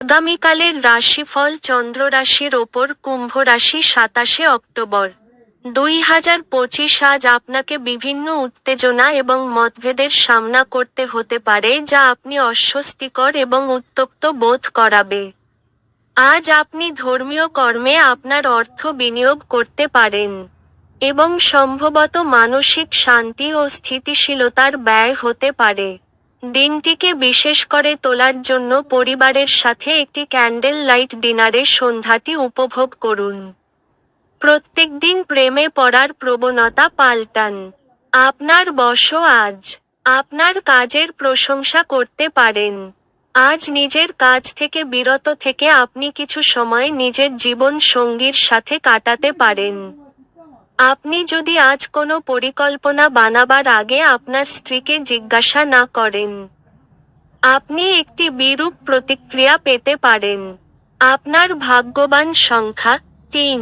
আগামীকালের রাশিফল চন্দ্র রাশির ওপর কুম্ভ রাশি সাতাশে অক্টোবর। দুই হাজার পঁচিশ আজ আপনাকে বিভিন্ন উত্তেজনা এবং মতভেদের সামনা করতে হতে পারে, যা আপনি অস্বস্তিকর এবং উত্তপ্ত বোধ করাবে। আজ আপনি ধর্মীয় কর্মে আপনার অর্থ বিনিয়োগ করতে পারেন এবং সম্ভবত মানসিক শান্তি ও স্থিতিশীলতার ব্যয় হতে পারে। দিনটিকে বিশেষ করে তোলার জন্য পরিবারের সাথে একটি ক্যান্ডেল লাইট ডিনারে সন্ধ্যাটি উপভোগ করুন। প্রত্যেকদিন প্রেমে পড়ার প্রবণতা পাল্টান। আপনার বশ আজ। আপনার কাজের প্রশংসা করতে পারেন। আজ নিজের কাজ থেকে বিরত থেকে আপনি কিছু সময় নিজের জীবন সঙ্গীর সাথে কাটাতে পারেন। আপনি যদি আজ কোনো পরিকল্পনা বানাবার আগে আপনার স্ত্রীকে জিজ্ঞাসা না করেন। আপনি একটি বিরূপ প্রতিক্রিয়া পেতে পারেন। আপনার ভাগ্যবান সংখ্যা তিন।